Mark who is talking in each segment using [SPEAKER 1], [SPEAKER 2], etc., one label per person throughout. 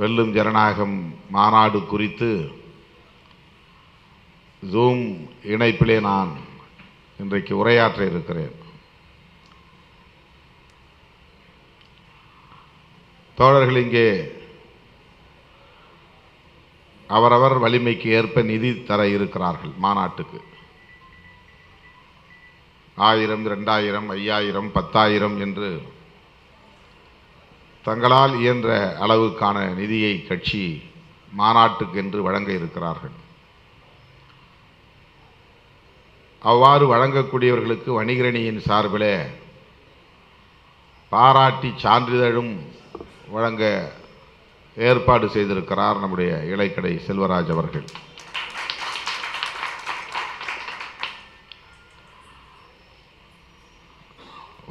[SPEAKER 1] வெல்லும் ஜனநாயகம் மாநாடு குறித்து ஜூம் இணைப்பிலே நான் இன்றைக்கு உரையாற்ற இருக்கிறேன். தோழர்கள் இங்கே அவரவர் வலிமைக்கு ஏற்ப நிதி தர இருக்கிறார்கள் மாநாட்டுக்கு. ஆயிரம் ரெண்டாயிரம் ஐயாயிரம் பத்தாயிரம் என்று தங்களால் இயன்ற அளவுக்கான நிதியை கட்சி மாநாட்டுக்கு என்று வழங்க இருக்கிறார்கள். அவ்வாறு வழங்கக்கூடியவர்களுக்கு வணிகரணியின் சார்பில் பாராட்டி சான்றிதழும் வழங்க ஏற்பாடு செய்திருக்கிறார் நம்முடைய இலைக்கடை செல்வராஜ் அவர்கள்.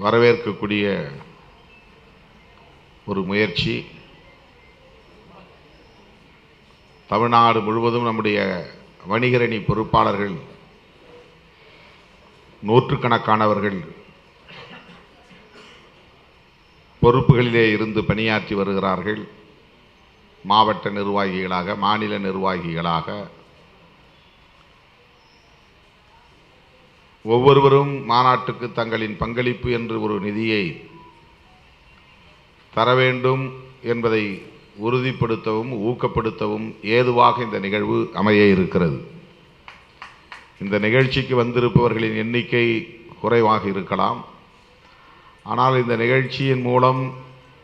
[SPEAKER 1] வரவேற்கக்கூடிய ஒரு முயற்சி. தமிழ்நாடு முழுவதும் நம்முடைய வணிகரணி பொறுப்பாளர்கள் நூற்றுக்கணக்கானவர்கள் பொறுப்புகளிலே இருந்து பணியாற்றி வருகிறார்கள். மாவட்ட நிர்வாகிகளாக மாநில நிர்வாகிகளாக. ஒவ்வொருவரும் மாநாட்டுக்கு தங்களின் பங்களிப்பு என்று ஒரு நிதியை தர வேண்டும் என்பதை உறுதிப்படுத்தவும் ஊக்கப்படுத்தவும் ஏதுவாக இந்த நிகழ்வு அமைய இருக்கிறது. இந்த நிகழ்ச்சிக்கு வந்திருப்பவர்களின் எண்ணிக்கை குறைவாக இருக்கலாம். ஆனால் இந்த நிகழ்ச்சியின் மூலம்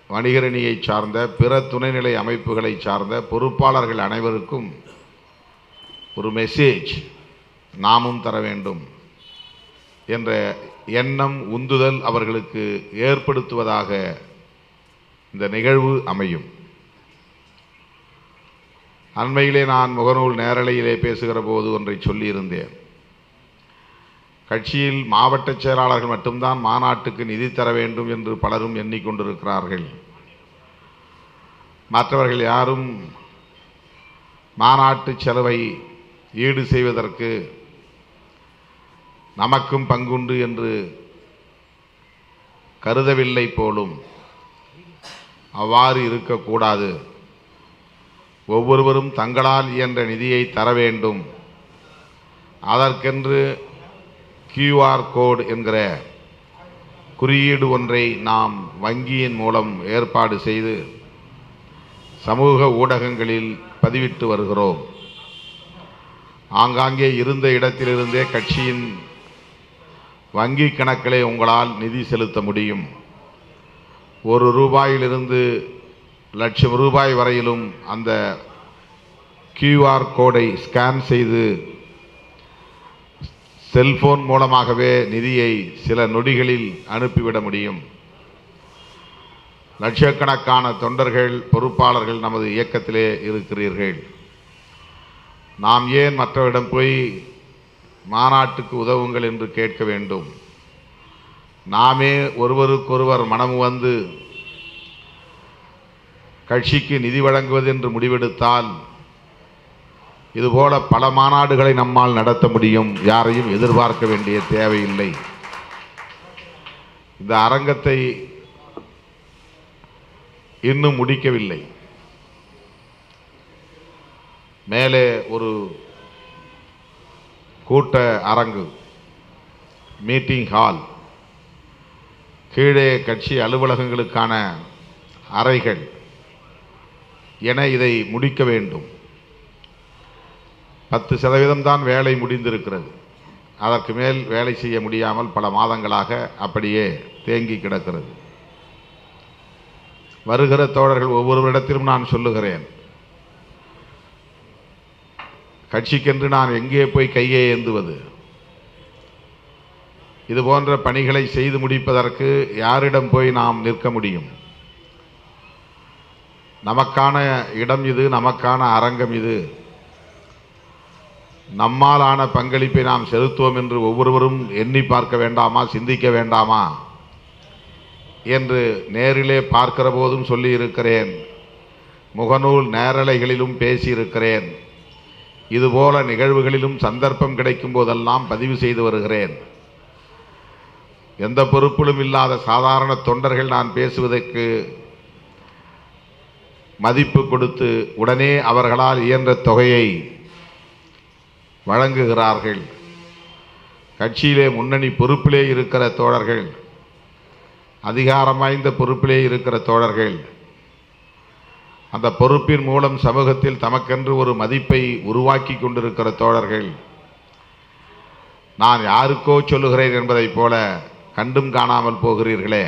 [SPEAKER 1] வணிகரணியை சார்ந்த பிற துணைநிலை அமைப்புகளை சார்ந்த பொறுப்பாளர்கள் அனைவருக்கும் ஒரு மெசேஜ் நாமும் தர வேண்டும் என்ற எண்ணம் உந்துதல் அவர்களுக்கு ஏற்படுத்துவதாக இந்த நிகழ்வு அமையும். அண்மையிலே நான் முகநூல் நேரலையிலே பேசுகிற போது ஒன்றை சொல்லியிருந்தேன். கட்சியில் மாவட்ட செயலாளர்கள் மட்டும்தான் மாநாட்டுக்கு நிதி தர வேண்டும் என்று பலரும் எண்ணிக்கொண்டிருக்கிறார்கள். மற்றவர்கள் யாரும் மாநாட்டு செலவை ஈடு செய்வதற்கு நமக்கும் பங்குண்டு என்று கருதவில்லை போலும் அவ்வாறு இருக்கக்கூடாது. ஒவ்வொருவரும் தங்களால் இயன்ற நிதியை தர வேண்டும். அதற்கென்று கியூஆர் கோட் என்கிற குறியீடு ஒன்றை நாம் வங்கியின் மூலம் ஏற்பாடு செய்து சமூக ஊடகங்களில் பதிவிட்டு வருகிறோம். ஆங்காங்கே இருந்த இடத்திலிருந்தே கட்சியின் வங்கி கணக்கிலே உங்களால் நிதி செலுத்த முடியும். ஒரு ரூபாயிலிருந்து லட்சம் ரூபாய் வரையிலும் அந்த கியூஆர் கோடை ஸ்கேன் செய்து செல்போன் மூலமாகவே நிதியை சில நொடிகளில் அனுப்பிவிட முடியும். லட்சக்கணக்கான தொண்டர்கள் பொறுப்பாளர்கள் நமது இயக்கத்திலே இருக்கிறீர்கள். நாம் ஏன் மற்றவரிடம் போய் மாநாட்டுக்கு உதவுங்கள் என்று கேட்க வேண்டும். நாமே ஒருவருக்கொருவர் மனம் வந்து கட்சிக்கு நிதி வழங்குவது என்று முடிவெடுத்தால் இதுபோல பல மாநாடுகளை நம்மால் நடத்த முடியும். யாரையும் எதிர்பார்க்க வேண்டிய தேவையில்லை. இந்த அரங்கத்தை இன்னும் முடிக்கவில்லை. மேலே ஒரு கூட்ட அரங்கு மீட்டிங் ஹால் கீழே கட்சி அலுவலகங்களுக்கான அறைகள் என இதை முடிக்க வேண்டும். பத்து சதவீதம் தான் வேலை முடிந்திருக்கிறது. அதற்கு மேல் வேலை செய்ய முடியாமல் பல மாதங்களாக அப்படியே தேங்கி கிடக்கிறது. வருகிற தோழர்கள் ஒவ்வொருவரிடத்திலும் நான் சொல்லுகிறேன். கட்சிக்கென்று நான் எங்கே போய் கையை ஏந்துவது? இது போன்ற பணிகளை செய்து முடிப்பதற்கு யாரிடம் போய் நாம் நிற்க முடியும்? நமக்கான இடம் இது நமக்கான அரங்கம் இது. நம்மாலான பங்களிப்பை நாம் செலுத்துவோம் என்று ஒவ்வொருவரும் எண்ணி பார்க்க வேண்டாமா சிந்திக்க வேண்டாமா? என்று நேரிலே பார்க்கிற போதும் சொல்லியிருக்கிறேன் முகநூல் நேரலைகளிலும் பேசியிருக்கிறேன் இதுபோல நிகழ்வுகளிலும் சந்தர்ப்பம் கிடைக்கும் போதெல்லாம் பதிவு செய்து வருகிறேன். எந்த பொறுப்பிலும் இல்லாத சாதாரண தொண்டர்கள் நான் பேசுவதற்கு மதிப்பு கொடுத்து உடனே அவர்களால் இயன்ற தொகையை வழங்குகிறார்கள். கட்சியிலே முன்னணி பொறுப்பிலே இருக்கிற தோழர்கள் அதிகாரம் வாய்ந்த பொறுப்பிலே இருக்கிற தோழர்கள் அந்த பொறுப்பின் மூலம் சமூகத்தில் தமக்கென்று ஒரு மதிப்பை உருவாக்கி கொண்டிருக்கிற தோழர்கள் நான் யாருக்கோ சொல்லுகிறேன் என்பதைப் போல கண்டும் காணாமல் போகிறீர்களே.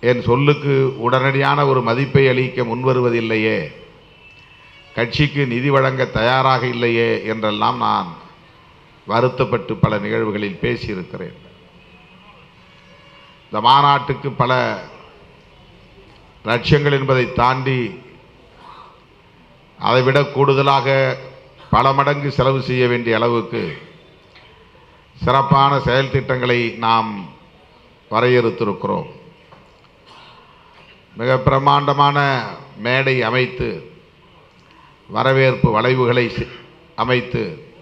[SPEAKER 1] என் சொல்லுக்கு உடனடியான ஒரு மதிப்பை அளிக்க முன்வருவதில்லையே. கட்சிக்கு நிதி வழங்க தயாராக இல்லையே என்றெல்லாம் நான் வருத்தப்பட்டு பல நிகழ்வுகளில் பேசியிருக்கிறேன். இந்த மாநாட்டுக்கு பல லட்சியங்கள் என்பதை தாண்டி அதைவிட கூடுதலாக பல மடங்கு செலவு செய்ய வேண்டிய அளவுக்கு சிறப்பான செயல் திட்டங்களை நாம் வரையறுத்திருக்கிறோம். மிக பிரம்மாண்டமான மேடை அமைத்து வரவேற்பு வளைவுகளை சி- அமைத்து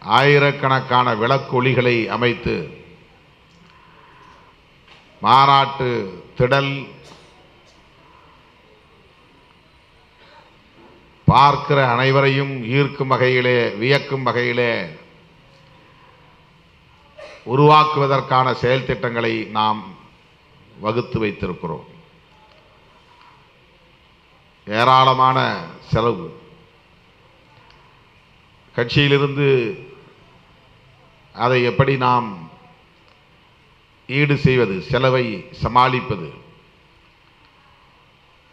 [SPEAKER 1] ஆயிரக்கணக்கான விளக்கொலிகளை அமைத்து மாநாட்டு திடல் பார்க்கிற அனைவரையும் ஈர்க்கும் வகையிலே வியக்கும் வகையிலே உருவாக்குவதற்கான செயல் திட்டங்களை நாம் வகுத்து வைத்திருக்கிறோம். ஏராளமான செலவு. கட்சியிலிருந்து அதை எப்படி நாம் ஈடு செய்வது செலவை சமாளிப்பது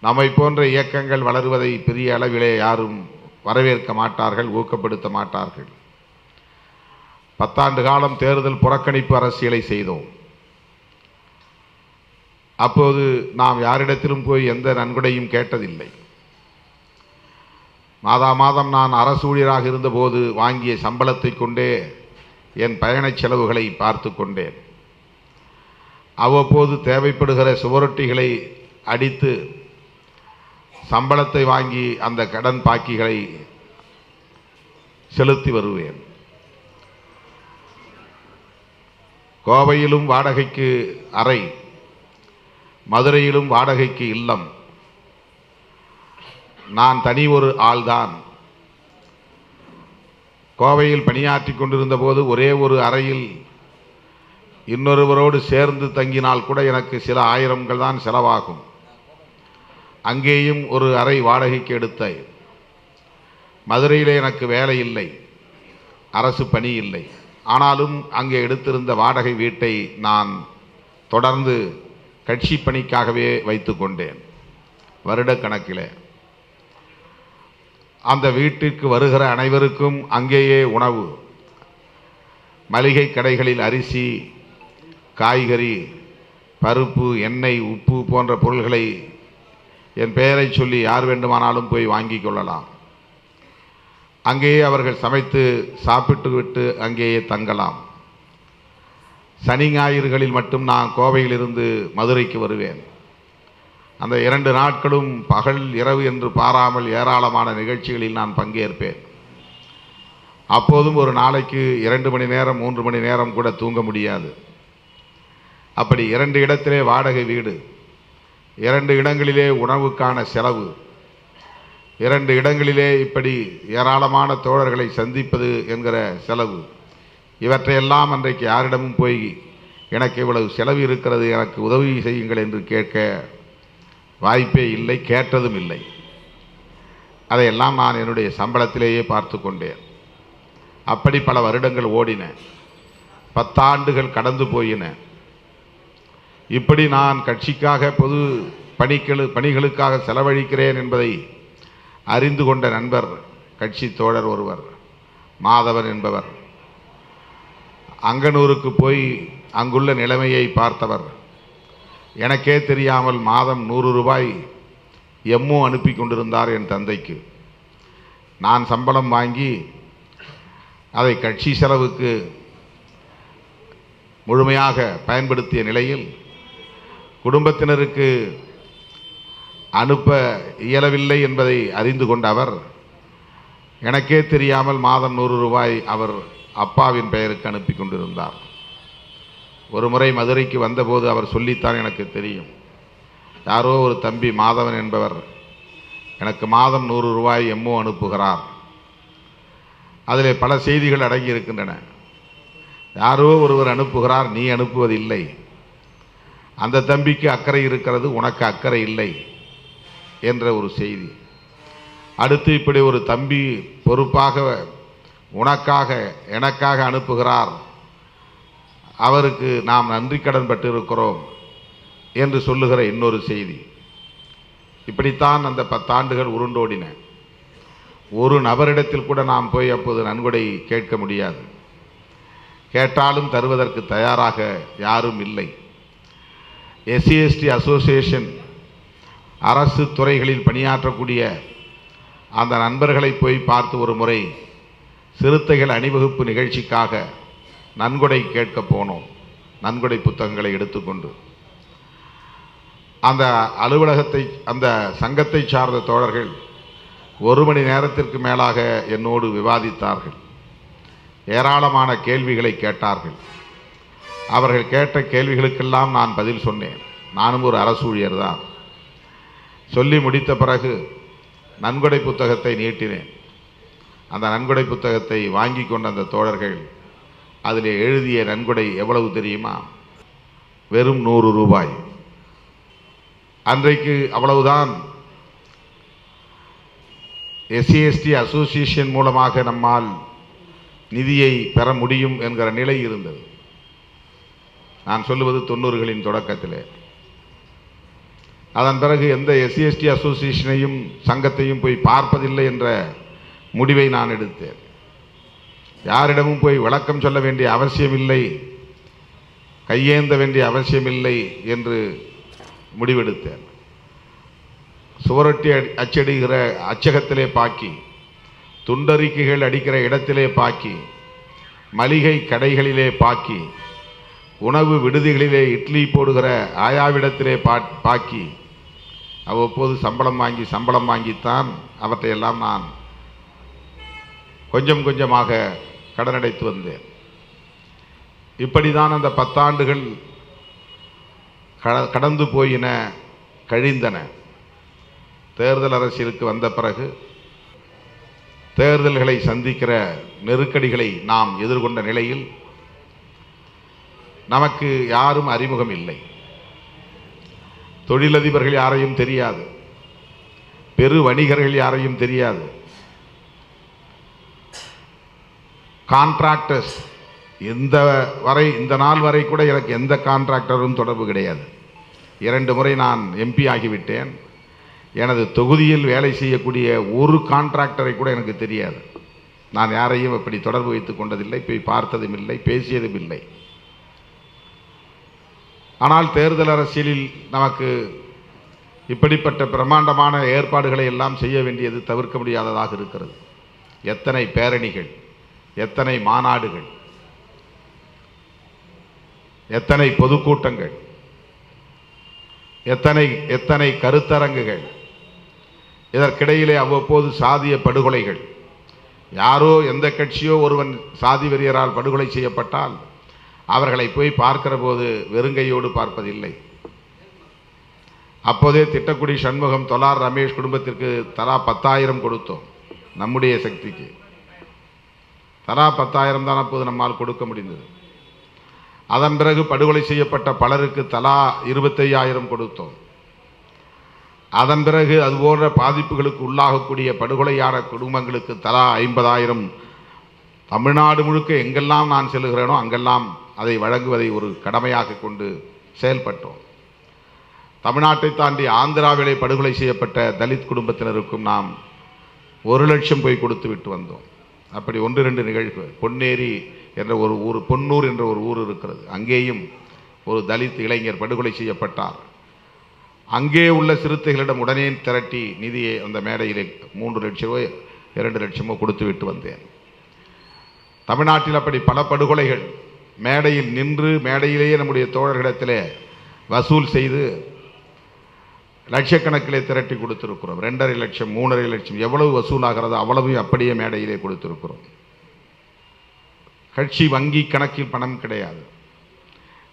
[SPEAKER 1] நம்மை போன்ற இயக்கங்கள் வளருவதை பெரிய அளவிலே யாரும் வரவேற்க மாட்டார்கள் ஊக்கப்படுத்த மாட்டார்கள். பத்தாண்டு காலம் தேர்தல் புறக்கணிப்பு அரசியலை செய்தோம். அப்போது நாம் யாரிடத்திலும் போய் எந்த நன்கொடையும் கேட்டதில்லை. மாதா மாதம் நான் அரசு ஊழியராக இருந்தபோது வாங்கிய சம்பளத்தை கொண்டே என் பயணச் செலவுகளை பார்த்து கொண்டேன். அவ்வப்போது தேவைப்படுகிற சுவரொட்டிகளை அடித்து சம்பளத்தை வாங்கி அந்த கடன் பாக்கிகளை செலுத்தி வருவேன். கோவையிலும் வாடகைக்கு அறை மதுரையிலும் வாடகைக்கு இல்லம். நான் தனி ஒரு ஆள்தான். கோவையில் பணியாற்றி கொண்டிருந்த போது ஒரே ஒரு அறையில் இன்னொருவரோடு சேர்ந்து தங்கினால் கூட எனக்கு சில ஆயிரங்கள் தான் செலவாகும். அங்கேயும் ஒரு அறை வாடகைக்கு எடுத்தேன். மதுரையில் எனக்கு வேலை இல்லை. அரசு பணி இல்லை. ஆனாலும் அங்கே எடுத்திருந்த வாடகை வீட்டை நான் தொடர்ந்து கட்சி பணிக்காகவே வைத்து கொண்டேன். வருடக்கணக்கில் அந்த வீட்டிற்கு வருகிற அனைவருக்கும் அங்கேயே உணவு மளிகை கடைகளில் அரிசி காய்கறி பருப்பு எண்ணெய் உப்பு போன்ற பொருள்களை என் பெயரை சொல்லி யார் வேண்டுமானாலும் போய் வாங்கிக் கொள்ளலாம். அங்கேயே அவர்கள் சமைத்து சாப்பிட்டு விட்டு அங்கேயே தங்கலாம். சனி ஞாயிறுகளில் மட்டும் நான் கோவையிலிருந்து மதுரைக்கு வருவேன். அந்த இரண்டு நாட்களும் பகல் இரவு என்று பாராமல் ஏராளமான நிகழ்ச்சிகளில் நான் பங்கேற்பேன். அப்போதும் ஒரு நாளைக்கு இரண்டு மணி நேரம் மூன்று மணி நேரம் கூட தூங்க முடியாது. அப்படி இரண்டு இடத்திலே வாடகை வீடு. இரண்டு இடங்களிலே உணவுக்கான செலவு. இரண்டு இடங்களிலே இப்படி ஏராளமான தோழர்களை சந்திப்பது என்கிற செலவு. இவற்றையெல்லாம் அன்றைக்கு யாரிடமும் போய் எனக்கு இவ்வளவு செலவு இருக்கிறது எனக்கு உதவி செய்யுங்கள் என்று கேட்க வாய்ப்பே இல்லை கேட்டதும் இல்லை. அதையெல்லாம் நான் என்னுடைய சம்பளத்திலேயே பார்த்து கொண்டேன். அப்படி பல வருடங்கள் ஓடின. பத்தாண்டுகள் கடந்து போயின. இப்படி நான் கட்சிக்காக பொது பணிகளு பணிகளுக்காக செலவழிக்கிறேன் என்பதை அறிந்து கொண்ட நண்பர் கட்சி தோழர் ஒருவர் மாதவன் என்பவர். அங்கனூருக்கு போய் அங்குள்ள நிலைமையை பார்த்தவர். எனக்கே தெரியாமல் மாதம் நூறு ரூபாய் எம்மோ அனுப்பி கொண்டிருந்தார் என் தந்தைக்கு. நான் சம்பளம் வாங்கி அதை கட்சி செலவுக்கு முழுமையாக பயன்படுத்திய நிலையில் குடும்பத்தினருக்கு அனுப்ப இயலவில்லை என்பதை அறிந்து கொண்ட அவர் எனக்கே தெரியாமல் மாதம் நூறு ரூபாய் அவர் அப்பாவின் பெயருக்கு அனுப்பி கொண்டிருந்தார். ஒரு முறை மதுரைக்கு வந்தபோது அவர் சொல்லித்தான் எனக்கு தெரியும். யாரோ ஒரு தம்பி மாதவன் என்பவர் எனக்கு மாதம் நூறு ரூபாய் எம்மோ அனுப்புகிறார். அதிலே பல செய்திகள் அடங்கி இருக்கின்றன யாரோ ஒருவர் அனுப்புகிறார் நீ அனுப்புவதில்லை. அந்த தம்பிக்கு அக்கறை இருக்கிறது உனக்கு அக்கறை இல்லை என்ற ஒரு செய்தி. அடுத்து இப்படி ஒரு தம்பி பொறுப்பாக உனக்காக எனக்காக அனுப்புகிறார். அவருக்கு நாம் நன்றி கடன் பட்டிருக்கிறோம் என்று சொல்லுகிற இன்னொரு செய்தி. இப்படித்தான் அந்த பத்தாண்டுகள் உருண்டோடின. ஒரு நபரிடத்தில் கூட நாம் போய் அப்போது நன்கொடை கேட்க முடியாது. கேட்டாலும் தருவதற்கு தயாராக யாரும் இல்லை. எஸ்சிஎஸ்டி அசோசியேஷன் அரசு துறைகளில் பணியாற்றக்கூடிய அந்த நண்பர்களை போய் பார்த்து ஒரு முறை சிறுத்தைகள் அணிவகுப்பு நிகழ்ச்சிக்காக நன்கொடை கேட்க போனோம். நன்கொடை புத்தகங்களை எடுத்துக்கொண்டு. அந்த அலுவலகத்தை அந்த சங்கத்தை சார்ந்த தோழர்கள் ஒரு மணி நேரத்திற்கு மேலாக என்னோடு விவாதித்தார்கள். ஏராளமான கேள்விகளை கேட்டார்கள். அவர்கள் கேட்ட கேள்விகளுக்கெல்லாம் நான் பதில் சொன்னேன். நானும் ஒரு அரசு ஊழியர் தான். சொல்லி முடித்த பிறகு நன்கொடை புத்தகத்தை நீட்டினேன். அந்த நன்கொடை புத்தகத்தை வாங்கி கொண்ட அந்த தோழர்கள் அதில் எழுதிய நன்கொடை எவ்வளவு தெரியுமா? வெறும் நூறு ரூபாய். அன்றைக்கு அவ்வளவுதான். எஸ்சிஎஸ்டி அசோசியேஷன் மூலமாக நம்மால் நிதியை பெற முடியும் என்கிற நிலை இருந்தது. நான் சொல்லுவது தொண்ணூறுகளின் தொடக்கத்தில். அதன் பிறகு எந்த எஸ்சிஎஸ்டி அசோசியேஷனையும் சங்கத்தையும் போய் பார்ப்பதில்லை என்ற முடிவை நான் எடுத்தேன். யாரிடமும் போய் விளக்கம் சொல்ல வேண்டிய அவசியமில்லை கையேந்த வேண்டிய அவசியமில்லை என்று முடிவெடுத்தேன். சுவரொட்டி அடி- அச்சடிகிற அச்சகத்திலே பாக்கி துண்டறிக்கைகள் அடிக்கிற இடத்திலே பாக்கி மளிகை கடைகளிலே பாக்கி உணவு விடுதிகளிலே இட்லி போடுகிற ஆயாவிடத்திலே பா பாக்கி. அவ்வப்போது சம்பளம் வாங்கி சம்பளம் வாங்கித்தான் அவற்றையெல்லாம் நான் கொஞ்சம் கொஞ்சமாக கடனடைத்து வந்தேன். இப்படிதான் அந்த பத்தாண்டுகள் கட- கடந்து போயின கழிந்தன. தேர்தல் அரசியலுக்கு வந்த பிறகு தேர்தல்களை சந்திக்கிற நெருக்கடிகளை நாம் எதிர்கொண்ட நிலையில் நமக்கு யாரும் அறிமுகம் இல்லை தொழிலதிபர்கள் யாரையும் தெரியாது. பெரு வணிகர்கள் யாரையும் தெரியாது. கான்ட்ராக்டர்ஸ் இந்த வரை இந்த நாள் வரை கூட எனக்கு எந்த கான்ட்ராக்டரும் தொடர்பு கிடையாது. இரண்டு முறை நான் எம்பி ஆகிவிட்டேன். எனது தொகுதியில் வேலை செய்யக்கூடிய ஒரு கான்ட்ராக்டரை கூட எனக்கு தெரியாது. நான் யாரையும் அப்படி தொடர்பு வைத்துக் கொண்டதில்லை போய் பார்த்ததும் இல்லை பேசியதும் இல்லை. ஆனால் தேர்தல் அரசியலில் நமக்கு இப்படிப்பட்ட பிரம்மாண்டமான ஏற்பாடுகளை எல்லாம் செய்ய வேண்டியது தவிர்க்க முடியாததாக இருக்கிறது. எத்தனை பேரணிகள் எத்தனை மாநாடுகள் எத்தனை பொதுக்கூட்டங்கள் எத்தனை எத்தனை கருத்தரங்குகள் இதற்கிடையிலே அவ்வப்போது சாதிய படுகொலைகள் யாரோ எந்த கட்சியோ ஒருவன் சாதி வெறியரால் படுகொலை செய்யப்பட்டால் அவர்களை போய் பார்க்கிற போது வெறுங்கையோடு பார்ப்பதில்லை. அப்போதே திட்டக்குடி சண்முகம் தொலார் ரமேஷ் குடும்பத்திற்கு தலா பத்தாயிரம் கொடுத்தோம் நம்முடைய சக்திக்கு. தலா பத்தாயிரம் தான் அப்போது நம்மால் கொடுக்க முடிந்தது. அதன் பிறகு படுகொலை செய்யப்பட்ட பலருக்கு தலா இருபத்தையாயிரம் கொடுத்தோம். அதன் பிறகு அதுபோன்ற பாதிப்புகளுக்கு உள்ளாகக்கூடிய படுகொலையான குடும்பங்களுக்கு தலா ஐம்பதாயிரம். தமிழ்நாடு முழுக்க எங்கெல்லாம் நான் செல்கிறேனோ அங்கெல்லாம் அதை வழங்குவதை ஒரு கடமையாக கொண்டு செயல்பட்டோம். தமிழ்நாட்டை தாண்டி ஆந்திராவிலே படுகொலை செய்யப்பட்ட தலித் குடும்பத்தினருக்கும் நாம் ஒரு லட்சம் போய் கொடுத்து விட்டு வந்தோம். அப்படி ஒன்று ரெண்டு நிகழ்வு. பொன்னேரி என்ற ஒரு ஊர் பொன்னூர் என்ற ஒரு ஊர் இருக்கிறது. அங்கேயும் ஒரு தலித் இளைஞர் படுகொலை செய்யப்பட்டார். அங்கே உள்ள சிறுத்தைகளிடம் உடனே திரட்டி நிதியை அந்த மேடையிலே மூன்று லட்சமோ இரண்டு லட்சமோ கொடுத்து விட்டு வந்தேன். தமிழ்நாட்டில் அப்படி பல படுகொலைகள் மேடையில் நின்று மேடையிலேயே நம்முடைய தோழர்களிடத்திலே வசூல் செய்து லட்சக்கணக்கிலே திரட்டி கொடுத்துருக்குறோம். ரெண்டரை லட்சம் மூணரை லட்சம் எவ்வளவு வசூலாகிறதோ அவ்வளவையும் அப்படியே மேடையிலே கொடுத்துருக்கிறோம். கட்சி வங்கி கணக்கில் பணம் கிடையாது.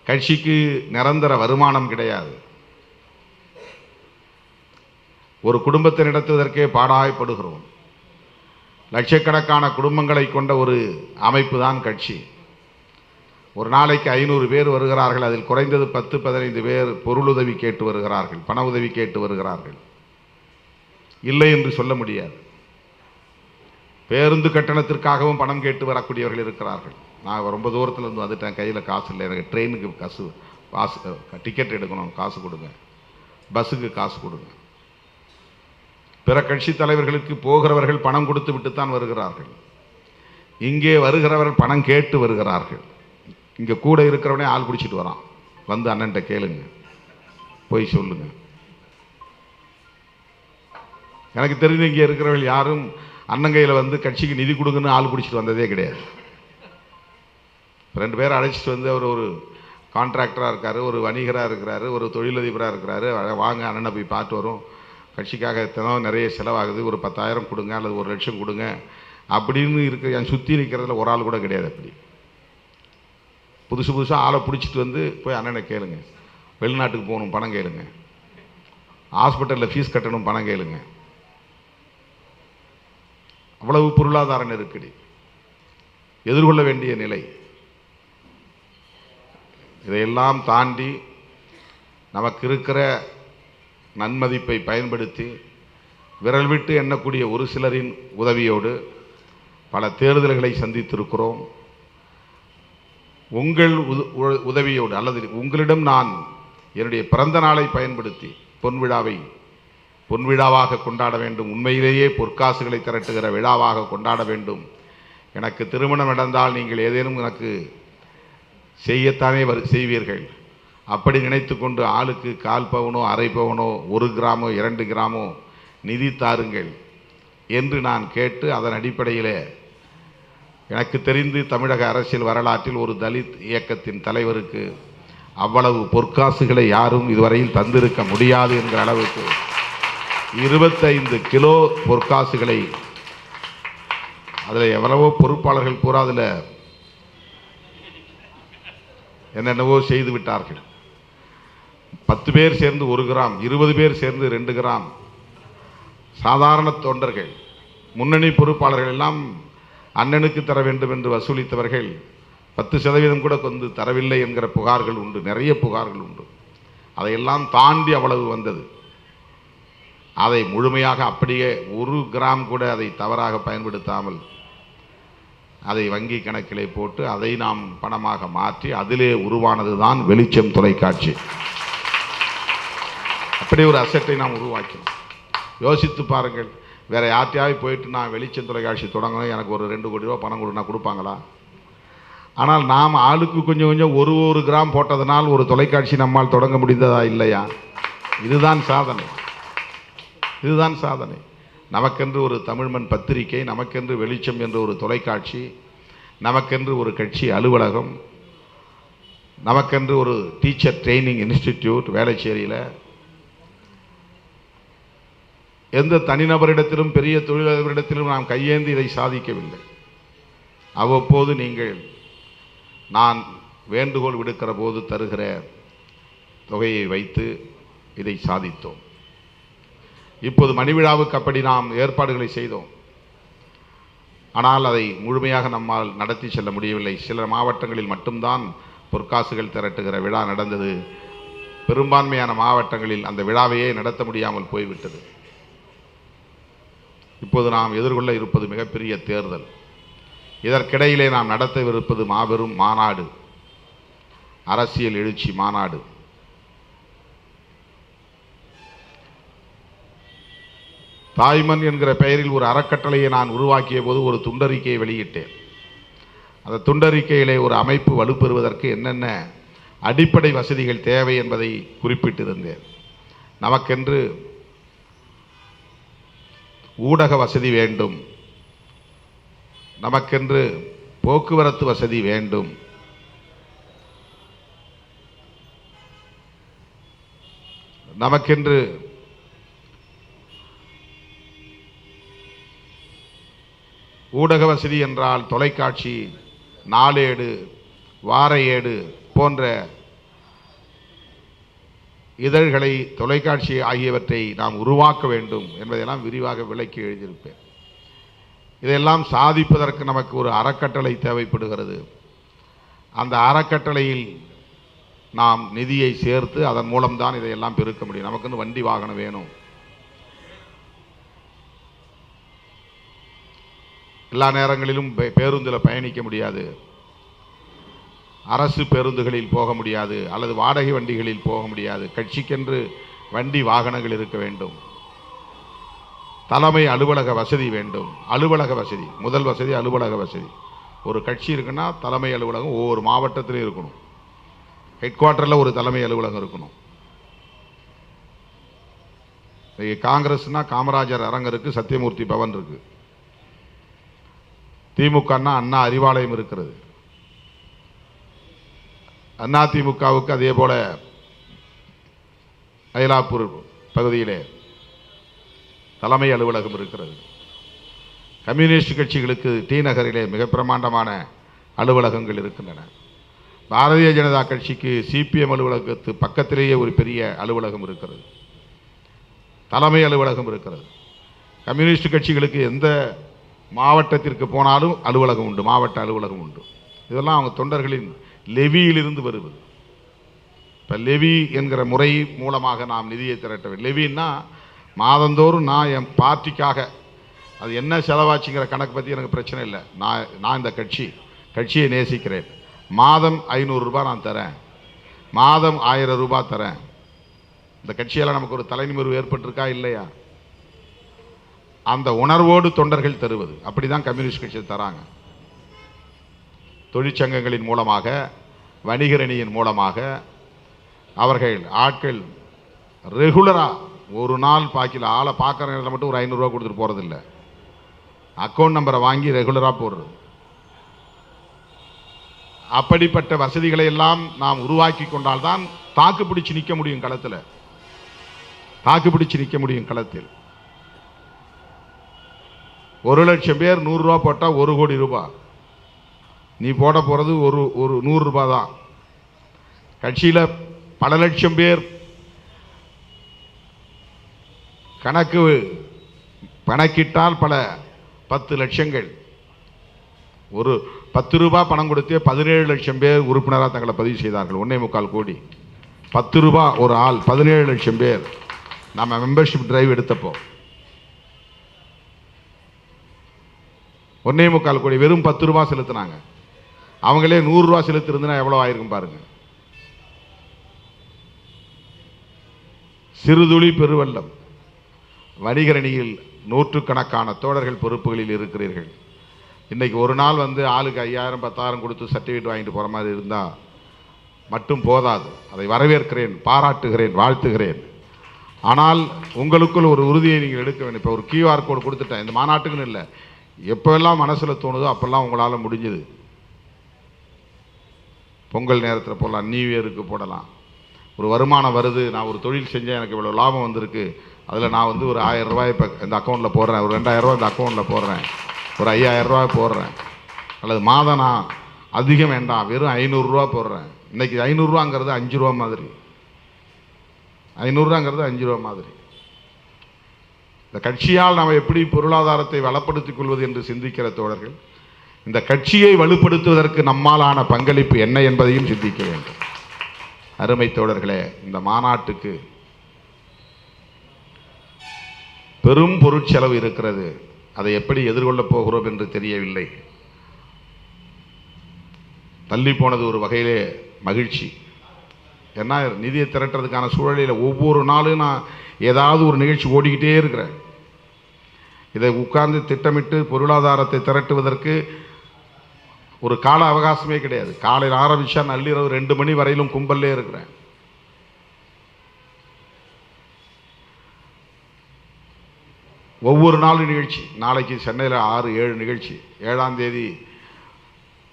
[SPEAKER 1] கட்சிக்கு நிரந்தர வருமானம் கிடையாது. ஒரு குடும்பத்தை நடத்துவதற்கே பாடாய்ப்படுகிறோம். லட்சக்கணக்கான குடும்பங்களை கொண்ட ஒரு அமைப்பு தான் கட்சி. ஒரு நாளைக்கு ஐநூறு பேர் வருகிறார்கள் அதில் குறைந்தது பத்து பதினைந்து பேர் பொருளுதவி கேட்டு வருகிறார்கள் பண உதவி கேட்டு வருகிறார்கள். இல்லை என்று சொல்ல முடியாது. பேருந்து கட்டணத்திற்காகவும் பணம் கேட்டு வரக்கூடியவர்கள் இருக்கிறார்கள். நான் ரொம்ப தூரத்தில் இருந்து வந்துட்டேன் கையில் காசு இல்லை. எனக்கு ட்ரெயினுக்கு காசு காசு டிக்கெட் எடுக்கணும் காசு கொடுங்க. பஸ்ஸுக்கு காசு கொடுங்க. பிற கட்சி தலைவர்களுக்கு போகிறவர்கள் பணம் கொடுத்து விட்டுத்தான் வருகிறார்கள். இங்கே வருகிறவர்கள் பணம் கேட்டு வருகிறார்கள். இங்கே கூட இருக்கிறவனே ஆள் பிடிச்சிட்டு வரான். வந்து அண்ணன்ட்ட கேளுங்க. போய் சொல்லுங்க. எனக்கு தெரிஞ்சு இங்கே இருக்கிறவர்கள் யாரும் அண்ணங்கையில் வந்து கட்சிக்கு நிதி கொடுங்கன்னு ஆள் பிடிச்சிட்டு வந்ததே கிடையாது. ரெண்டு பேரும் அழைச்சிட்டு வந்து அவர் ஒரு கான்ட்ராக்டராக இருக்கார் ஒரு வணிகராக இருக்கிறாரு ஒரு தொழிலதிபராக இருக்கிறாரு. வாங்க அண்ணனை போய் பார்த்து வரும். கட்சிக்காக தினம் நிறைய செலவாகுது. ஒரு பத்தாயிரம் கொடுங்க அல்லது ஒரு லட்சம் கொடுங்க. அப்படின்னு இருக்க என் சுற்றி நிற்கிறதுல ஒரு ஆள் கூட கிடையாது அப்படி. புதுசு புதுசாக ஆளை பிடிச்சிட்டு வந்து போய் அண்ணனை கேளுங்க. வெளிநாட்டுக்கு போகணும் பணம் கேளுங்க. ஹாஸ்பிட்டலில் ஃபீஸ் கட்டணும் பணம் கேளுங்க. அவ்வளவு பொருளாதார நெருக்கடி. எதிர்கொள்ள வேண்டிய நிலை. இதையெல்லாம் தாண்டி நமக்கு இருக்கிற நன்மதிப்பை பயன்படுத்தி விரல் விட்டு எண்ணக்கூடிய ஒரு சிலரின் உதவியோடு பல தேர்தல்களை சந்தித்திருக்கிறோம். உங்கள் உத- உ- உதவியோடு அல்லது உங்களிடம் நான் என்னுடைய பிறந்த நாளை பயன்படுத்தி பொன்விழாவை பொன்விழாவாக கொண்டாட வேண்டும் உண்மையிலேயே பொற்காசுகளை திரட்டுகிற விழாவாக கொண்டாட வேண்டும். எனக்கு திருமணம் நடந்தால் நீங்கள் ஏதேனும் எனக்கு செய்யத்தானே வரு செய்வீர்கள். அப்படி நினைத்து கொண்டு ஆளுக்கு கால் பவனோ அரை பவனோ ஒரு கிராமோ இரண்டு கிராமோ நிதி தாருங்கள் என்று நான் கேட்டு அதன் அடிப்படையிலே எனக்கு தெரிந்து தமிழக அரசியல் வரலாற்றில் ஒரு தலித் இயக்கத்தின் தலைவருக்கு அவ்வளவு பொற்காசுகளை யாரும் இதுவரையில் தந்திருக்க முடியாது என்கிற அளவுக்கு இருபத்தைந்து கிலோ பொற்காசுகளை அதில் எவ்வளவோ பொறுப்பாளர்கள் பூரா அதில் என்னென்னவோ செய்து விட்டார்கள். பத்து பேர் சேர்ந்து ஒரு கிராம் இருபது பேர் சேர்ந்து ரெண்டு கிராம். சாதாரண தொண்டர்கள் முன்னணி பொறுப்பாளர்கள் எல்லாம் அண்ணனுக்கு தர வேண்டும் என்று வசூலித்தவர்கள் பத்து சதவீதம் கூட கொண்டு தரவில்லை என்கிற புகார்கள் உண்டு. நிறைய புகார்கள் உண்டு. அதையெல்லாம் தாண்டி அவ்வளவு வந்தது. அதை முழுமையாக அப்படியே ஒரு கிராம் கூட அதை தவறாக பயன்படுத்தாமல் அதை வங்கி கணக்கிலே போட்டு அதை நாம் பணமாக மாற்றி அதிலே உருவானது தான் வெளிச்சம் தொலைக்காட்சி. அப்படி ஒரு அசட்டை நாம் உருவாக்கினோம். யோசித்து பாருங்கள். வேறு யார்ட்டையாவது போயிட்டு நான் வெளிச்சம் தொலைக்காட்சி தொடங்கணும் எனக்கு ஒரு ரெண்டு கோடி ரூபா பணம் கொடுனா கொடுப்பாங்களா? ஆனால் நாம் ஆளுக்கு கொஞ்சம் கொஞ்சம் ஒரு ஒரு கிராம் போட்டதனால் ஒரு தொலைக்காட்சி நம்மால் தொடங்க முடிந்ததா இல்லையா? இதுதான் சாதனை. இதுதான் சாதனை. நமக்கென்று ஒரு தமிழ்மண் பத்திரிகை நமக்கென்று வெளிச்சம் என்ற ஒரு தொலைக்காட்சி நமக்கென்று ஒரு கட்சி அலுவலகம் நமக்கென்று ஒரு டீச்சர் ட்ரைனிங் இன்ஸ்டிடியூட் வேலைச்சேரியில் எந்த தனிநபரிடத்திலும் பெரிய தொழிலதிபரிடத்திலும் நாம் கையேந்தி இதை சாதிக்கவில்லை. அவ்வப்போது நீங்கள் நான் வேண்டுகோள் விடுக்கிற போது தருகிற தொகையை வைத்து இதை சாதித்தோம். இப்போது மணிவிழாவுக்கு அப்படி நாம் ஏற்பாடுகளை செய்தோம். ஆனால் அதை முழுமையாக நம்மால் நடத்தி செல்ல முடியவில்லை. சில மாவட்டங்களில் மட்டும்தான் பொற்காசுகள் திரட்டுகிற விழா நடந்தது. பெரும்பான்மையான மாவட்டங்களில் அந்த விழாவையே நடத்த முடியாமல் போய்விட்டது. இப்போது நாம் எதிர்கொள்ள இருப்பது மிகப்பெரிய தேர்தல். இதற்கிடையிலே நாம் நடத்தவிருப்பது மாபெரும் மாநாடு. அரசியல் எழுச்சி மாநாடு. தாய்மன் என்கிற பெயரில் ஒரு அறக்கட்டளையை நான் உருவாக்கிய போது ஒரு துண்டறிக்கையை வெளியிட்டேன். அந்த துண்டறிக்கையிலே ஒரு அமைப்பு வலுப்பெறுவதற்கு என்னென்ன அடிப்படை வசதிகள் தேவை என்பதை குறிப்பிட்டிருந்தேன். நமக்கென்று ஊடக வசதி வேண்டும். நமக்கென்று போக்குவரத்து வசதி வேண்டும். நமக்கென்று ஊடக வசதி என்றால் தொலைக்காட்சி நாளேடு வார ஏடு போன்ற இதழ்களை தொலைக்காட்சி ஆகியவற்றை நாம் உருவாக்க வேண்டும் என்பதையெல்லாம் விரிவாக விளக்கி எழுதியிருப்பேன். இதையெல்லாம் சாதிப்பதற்கு நமக்கு ஒரு அறக்கட்டளை தேவைப்படுகிறது. அந்த அறக்கட்டளையில் நாம் நிதியை சேர்த்து அதன் மூலம்தான் இதையெல்லாம் பெருக்க முடியும். நமக்குன்னு வண்டி வாகனம் வேணும். எல்லா நேரங்களிலும் பே- பேருந்தில் பயணிக்க முடியாது. அரசு பேருந்துகளில் போக முடியாது அல்லது வாடகை வண்டிகளில் போக முடியாது. கட்சிக்கென்று வண்டி வாகனங்கள் இருக்க வேண்டும். தலைமை அலுவலக வசதி வேண்டும். அலுவலக வசதி. முதல் வசதி அலுவலக வசதி. ஒரு கட்சி இருக்குன்னா தலைமை அலுவலகம் ஒவ்வொரு மாவட்டத்திலையும் இருக்கணும். ஹெட் குவார்ட்டரில் ஒரு தலைமை அலுவலகம் இருக்கணும். காங்கிரஸ்னால் காமராஜர் அரங்கம் இருக்குது சத்தியமூர்த்தி பவன் இருக்குது திமுகன்னா அண்ணா அறிவாலயம் இருக்கிறது. அண்ணா திமுகவுக்கு அதே போல மயிலாப்பூர் பகுதியிலே தலைமை அலுவலகம் இருக்கிறது. கம்யூனிஸ்ட் கட்சிகளுக்கு டி நகரிலே மிக பிரமாண்டமான அலுவலகங்கள் இருக்கின்றன. பாரதிய ஜனதா கட்சிக்கு சிபிஎம் அலுவலகத்து பக்கத்திலேயே ஒரு பெரிய அலுவலகம் இருக்கிறது. தலைமை அலுவலகம் இருக்கிறது. கம்யூனிஸ்ட் கட்சிகளுக்கு எந்த மாவட்டத்திற்கு போனாலும் அலுவலகம் உண்டு மாவட்ட அலுவலகம் உண்டு. இதெல்லாம் அவங்க தொண்டர்களின் லெவியிலிருந்து வருவது. இப்போ லெவி என்கிற முறை மூலமாக நாம் நிதியை திரட்ட வேண்டும். லெவின்னா மாதந்தோறும் நான் என் பார்ட்டிக்காக அது என்ன செலவாச்சுங்கிற கணக்கு பற்றி எனக்கு பிரச்சனை இல்லை. நான் நான் இந்த கட்சி கட்சியை நேசிக்கிறேன். மாதம் ஐநூறுரூபா நான் தரேன். மாதம் ஆயிரம் ரூபாய் தரேன். இந்த கட்சியால் நமக்கு ஒரு தலைநிமிர்வு ஏற்பட்டிருக்கா இல்லையா? அந்த உணர்வோடு தொண்டர்கள் தருவது. அப்படி தான் கம்யூனிஸ்ட் கட்சி தராங்க. தொழிற்சங்கங்களின் மூலமாக வணிகரணியின் மூலமாக அவர்கள் ஆட்கள் ரெகுலராக ஒரு நாள் பாக்கில் ஆளை பார்க்குற நேரத்தில் மட்டும் ஒரு ஐநூறுரூவா கொடுத்துட்டு போகிறதில்ல அக்கௌண்ட் நம்பரை வாங்கி ரெகுலராக போடுறது. அப்படிப்பட்ட வசதிகளை எல்லாம் நாம் உருவாக்கி கொண்டால்தான் தாக்கு பிடிச்சு நிற்க முடியும் களத்தில். தாக்கு பிடிச்சு நிற்க முடியும் களத்தில். ஒரு லட்சம் பேர் நூறுரூவா போட்டால் ஒரு கோடி ரூபாய் நீ போட போகிறது ஒரு ஒரு நூறுரூபா தான் கட்சியில் பல லட்சம் பேர் கணக்கு கணக்கிட்டால் பல பத்து லட்சங்கள். ஒரு பத்து ரூபா பணம் கொடுத்தே பதினேழு லட்சம் பேர் உறுப்பினராக தங்களை பதிவு செய்தார்கள். ஒன்னே முக்கால் கோடி. பத்து ரூபா ஒரு ஆள் பதினேழு லட்சம் பேர். நம்ம மெம்பர்ஷிப் டிரைவ் எடுத்தப்போ. ஒன்னே முக்கால் கோடி வெறும் பத்து ரூபா செலுத்தினாங்க. அவங்களே நூறுரூவா செலுத்திருந்தனா எவ்வளோ ஆயிருக்கும் பாருங்க. சிறுதுளி பெருவெள்ளம். வணிகரணியில் நூற்றுக்கணக்கான தோழர்கள் பொறுப்புகளில் இருக்கிறீர்கள். இன்றைக்கி ஒரு நாள் வந்து ஆளுக்கு ஐயாயிரம் பத்தாயிரம் கொடுத்து சர்டிஃபிகேட் வாங்கிட்டு போகிற மாதிரி இருந்தால் மட்டும் போதாது. அதை வரவேற்கிறேன் பாராட்டுகிறேன் வாழ்த்துகிறேன். ஆனால் உங்களுக்குள் ஒரு உறுதியை நீங்கள் எடுக்க வேண்டும். இப்போ ஒரு கியூஆர் கோடு கொடுத்துட்டேன். இந்த மாநாட்டுக்குன்னு இல்லை. எப்போல்லாம் மனசில் தோணுதோ அப்போல்லாம் உங்களால் முடிஞ்சுது. பொங்கல் நேரத்தில் போடலாம் நியூ இயருக்கு போடலாம். ஒரு வருமானம் வருது நான் ஒரு தொழில் செஞ்சேன் எனக்கு இவ்வளோ லாபம் வந்திருக்கு. அதில் நான் வந்து ஒரு ஆயிரம் ரூபாய் இப்போ இந்த அக்கௌண்ட்டில் போடுறேன். ஒரு ரெண்டாயிரம் ரூபாய் இந்த அக்கௌண்ட்டில் போடுறேன். ஒரு ஐயாயிரம் ரூபாய் போடுறேன். அல்லது மாதம் நான் அதிகம் வேண்டாம் வெறும் ஐநூறுரூவா போடுறேன். இன்றைக்கி ஐநூறுரூவாங்கிறது அஞ்சு ரூபா மாதிரி. ஐநூறுரூவாங்கிறது அஞ்சு ரூபா மாதிரி. இந்த கட்சியால் நாம் எப்படி பொருளாதாரத்தை வளப்படுத்திக் கொள்வது என்று சிந்திக்கிற தோழர்கள் இந்த கட்சியை வலுப்படுத்துவதற்கு நம்மாலான பங்களிப்பு என்ன என்பதையும் சிந்திக்க வேண்டும். அருமை தோழர்களே இந்த மாநாட்டுக்கு பெரும் பொருட்செலவு இருக்கிறது. அதை எப்படி எதிர்கொள்ளப் போகிறோம் என்று தெரியவில்லை. தள்ளி போனது ஒரு வகையிலே மகிழ்ச்சி. ஏன்னா நிதியை திரட்டுறதுக்கான சூழலில் ஒவ்வொரு நாளும் நான் ஏதாவது ஒரு நிகழ்ச்சி ஓடிக்கிட்டே இருக்கிறேன். இதை உட்கார்ந்து திட்டமிட்டு பொருளாதாரத்தை திரட்டுவதற்கு ஒரு கால அவகாசமே கிடையாது. காலையில் ஆரம்பித்தா நள்ளிரவு ரெண்டு மணி வரையிலும் கும்பல்லே இருக்கிறேன். ஒவ்வொரு நாளும் நிகழ்ச்சி. நாளைக்கு சென்னையில் ஆறு ஏழு நிகழ்ச்சி. ஏழாம் தேதி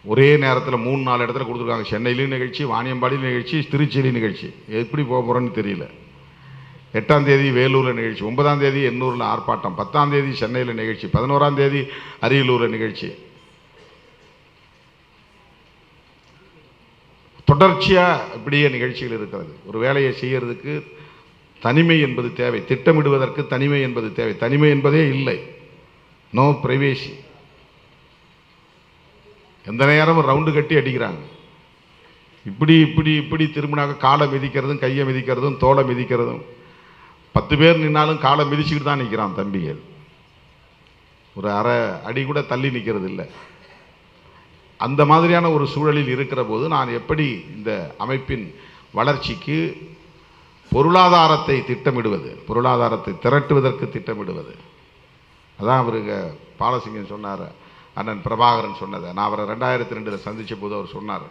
[SPEAKER 1] ஒரே நேரத்தில் மூணு நாலு இடத்துல கொடுத்துருக்காங்க. சென்னையிலையும் நிகழ்ச்சி வாணியம்பாடியிலும் நிகழ்ச்சி திருச்சியிலையும் நிகழ்ச்சி. எப்படி போக போகிறோன்னு தெரியல. எட்டாம் தேதி வேலூரில் நிகழ்ச்சி. ஒன்பதாம் தேதி எண்ணூரில் ஆர்ப்பாட்டம். பத்தாம் தேதி சென்னையில் நிகழ்ச்சி. பதினோராம் தேதி அரியலூரில் நிகழ்ச்சி. தொடர்ச்சியாக இப்படியே நிகழ்ச்சிகள் இருக்கிறது. ஒரு வேலையை செய்கிறதுக்கு தனிமை என்பது தேவை. திட்டமிடுவதற்கு தனிமை என்பது தேவை. தனிமை என்பதே இல்லை. நோ பிரைவேசி எந்த நேரமும் ரவுண்டு கட்டி அடிக்கிறாங்க. இப்படி இப்படி இப்படி திரும்பினாக்க காலை மிதிக்கிறதும் கையை மிதிக்கிறதும் தோலை மிதிக்கிறதும். பத்து பேர் நின்னாலும் காலை மிதிச்சுக்கிட்டு தான் நிற்கிறான் தம்பிகள். ஒரு அரை அடி கூட தள்ளி நிற்கிறது இல்லை அந்த மாதிரியான ஒரு சூழலில் இருக்கிற போது நான் எப்படி இந்த அமைப்பின் வளர்ச்சிக்கு பொருளாதாரத்தை திட்டமிடுவது பொருளாதாரத்தை திரட்டுவதற்கு திட்டமிடுவது? அதான் அவருங்க பாலசிங்கன் சொன்னார் அண்ணன் பிரபாகரன் சொன்னதை. நான் அவரை ரெண்டாயிரத்தி ரெண்டில் சந்தித்த போது அவர் சொன்னார்.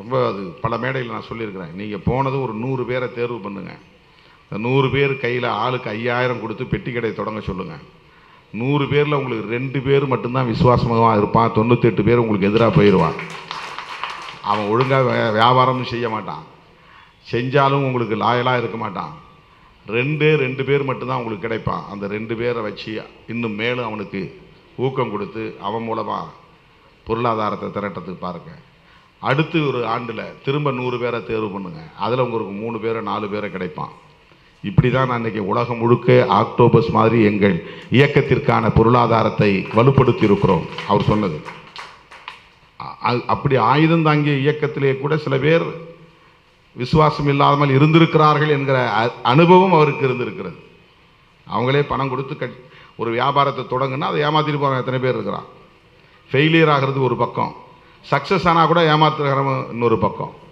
[SPEAKER 1] ரொம்ப அது பல மேடையில் நான் சொல்லியிருக்கிறேன். நீங்கள் போனதும் ஒரு நூறு பேரை தேர்வு பண்ணுங்கள் இந்த நூறு பேர் கையில் ஆளுக்கு ஐயாயிரம் கொடுத்து பெட்டி கடையை தொடங்க சொல்லுங்கள் நூறு பேரில் உங்களுக்கு ரெண்டு பேர் மட்டும்தான் விசுவாசமாக இருப்பான் தொண்ணூத்தெட்டு பேர் உங்களுக்கு எதிராக போயிடுவான் அவன் ஒழுங்காக வியாபாரமும் செய்ய மாட்டான். செஞ்சாலும் உங்களுக்கு லாயலாக இருக்க மாட்டான். ரெண்டே ரெண்டு பேர் மட்டும்தான் உங்களுக்கு கிடைப்பான். அந்த ரெண்டு பேரை வச்சு இன்னும் மேலும் அவனுக்கு ஊக்கம் கொடுத்து அவன் மூலமாக பொருளாதாரத்தை திரட்டத்துக்கு பாருங்க. அடுத்து ஒரு ஆண்டில் திரும்ப நூறு பேரை தேர்வு பண்ணுங்கள் அதில் உங்களுக்கு மூணு பேரை நாலு பேரை கிடைப்பான். இப்படி தான் நான் உலகம் முழுக்க ஆக்டோபஸ் மாதிரி எங்கள் இயக்கத்திற்கான பொருளாதாரத்தை வலுப்படுத்தி இருக்கிறோம் அவர் சொன்னது. அ- அப்படி ஆயுதம் தாங்கிய இயக்கத்திலே கூட சில பேர் விசுவாசம் இல்லாமல் இருந்திருக்கிறார்கள் என்கிற அனுபவம் அவருக்கு இருந்திருக்கிறது. அவங்களே பணம் கொடுத்து கட் ஒரு வியாபாரத்தை தொடங்குனா அதை ஏமாத்திட்டு போகிறாங்க எத்தனை பேர் இருக்கிறான்? ஃபெயிலியர் ஆகிறது ஒரு பக்கம். சக்ஸஸ் ஆனால் கூட ஏமாத்துகிறவன் இன்னொரு பக்கம்.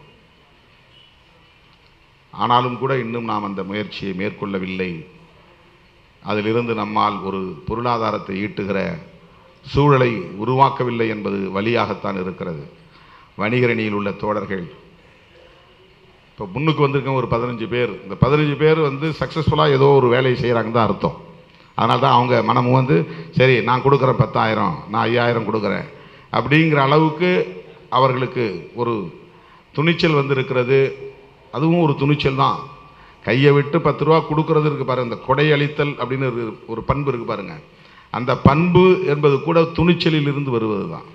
[SPEAKER 1] ஆனாலும் கூட இன்னும் நாம் அந்த முயற்சியை மேற்கொள்ளவில்லை. அதிலிருந்து நம்மால் ஒரு பொருளாதாரத்தை ஈட்டுகிற சூழலை உருவாக்கவில்லை என்பது வழியாகத்தான் இருக்கிறது. வணிகரணியில் உள்ள தோழர்கள் இப்போ முன்னுக்கு வந்திருக்க ஒரு பதினஞ்சு பேர். இந்த பதினஞ்சு பேர் வந்து சக்ஸஸ்ஃபுல்லாக ஏதோ ஒரு வேலையை செய்கிறாங்கன்னு தான் அர்த்தம். அதனால தான் அவங்க மனமும் வந்து சரி நான் கொடுக்குறேன் பத்தாயிரம் நான் ஐயாயிரம் கொடுக்குறேன். அப்படிங்கிற அளவுக்கு அவர்களுக்கு ஒரு துணிச்சல் வந்திருக்கிறது. அதுவும் ஒரு துணிச்சல் தான். கையை விட்டு பத்து ரூபா கொடுக்கறது இருக்குது பாருங்கள் இந்த கொடை அளித்தல் அப்படின்னு ஒரு ஒரு பண்பு இருக்குது பாருங்க. அந்த பண்பு என்பது கூட துணிச்சலில் இருந்து வருவது தான்.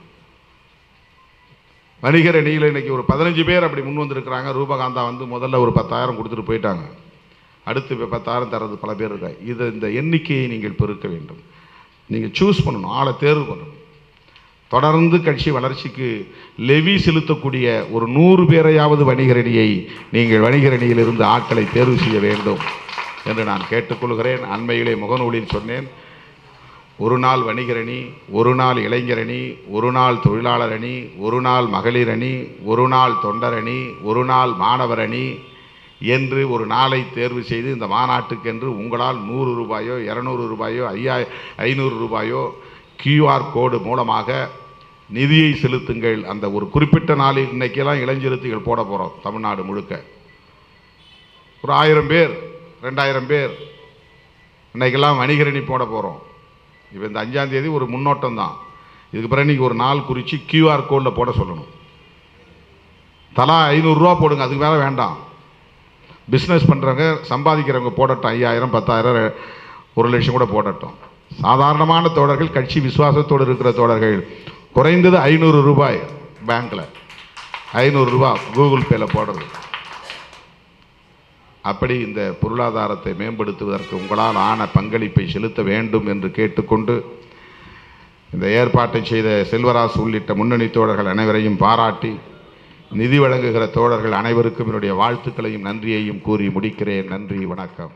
[SPEAKER 1] வணிகர் அணியில் இன்னைக்கு ஒரு பதினஞ்சு பேர் அப்படி முன் வந்திருக்கிறாங்க. ரூபகாந்தா வந்து முதல்ல ஒரு பத்தாயிரம் கொடுத்துட்டு போயிட்டாங்க. அடுத்து இப்போ பத்தாயிரம் தரது பல பேர் இருக்காங்க. இதை இந்த எண்ணிக்கையை நீங்கள் பெருக்க வேண்டும். நீங்கள் சூஸ் பண்ணணும். ஆளை தேர்வு பண்ணணும். தொடர்ந்து கட்சி வளர்ச்சிக்கு லெவி செலுத்தக்கூடிய ஒரு நூறு பேரையாவது வணிகரணியை நீங்கள் வணிகரணியிலிருந்து ஆட்களை தேர்வு செய்ய வேண்டும் என்று நான் கேட்டுக்கொள்கிறேன். அண்மையிலே முகநூலில் சொன்னேன். ஒரு நாள் வணிகரணி ஒரு நாள் இளைஞரணி ஒரு நாள் தொழிலாளர் அணி ஒரு நாள் மகளிர் அணி ஒரு நாள் தொண்டரணி ஒரு நாள் மாணவர் அணி என்று ஒரு நாளை தேர்வு செய்து இந்த மாநாட்டுக்கென்று உங்களால் நூறு ரூபாயோ இரநூறு ரூபாயோ ஐயா ஐநூறு ரூபாயோ கியூஆர் கோடு மூலமாக நிதியை செலுத்துங்கள். அந்த ஒரு குறிப்பிட்ட நாளில் இன்னைக்கெல்லாம் இளைஞருத்திகள் போட போகிறோம் தமிழ்நாடு முழுக்க. ஒரு ஆயிரம் பேர் ரெண்டாயிரம் பேர். இன்னைக்கெல்லாம் வணிகரணி போட போகிறோம் இப்போ இந்த அஞ்சாந்தேதி ஒரு முன்னோட்டம் தான். இதுக்கு பிறகு இன்னைக்கு ஒரு நாள் குறித்து கியூஆர் கோடில் போட சொல்லணும். தலா ஐநூறுரூவா போடுங்க அதுக்கு மேலே வேண்டாம். பிஸ்னஸ் பண்ணுறவங்க சம்பாதிக்கிறவங்க போடட்டும் ஐயாயிரம் பத்தாயிரம் ஒரு லட்சம் கூட போடட்டும். சாதாரணமான தோழர்கள் கட்சி விசுவாசத்தோடு இருக்கிற தோழர்கள் குறைந்தது ஐநூறு ரூபாய் பேங்க்கில் ஐநூறுரூபா கூகுள் பேயில் போடுறது. அப்படி இந்த பொருளாதாரத்தை மேம்படுத்துவதற்கு உங்களால் ஆன பங்களிப்பை செலுத்த வேண்டும் என்று கேட்டுக்கொண்டு இந்த ஏற்பாட்டை செய்த செல்வராசு உள்ளிட்ட முன்னணி தோழர்கள் அனைவரையும் பாராட்டி நிதி வழங்குகிற தோழர்கள் அனைவருக்கும் என்னுடைய வாழ்த்துக்களையும் நன்றியையும் கூறி முடிக்கிறேன். நன்றி வணக்கம்.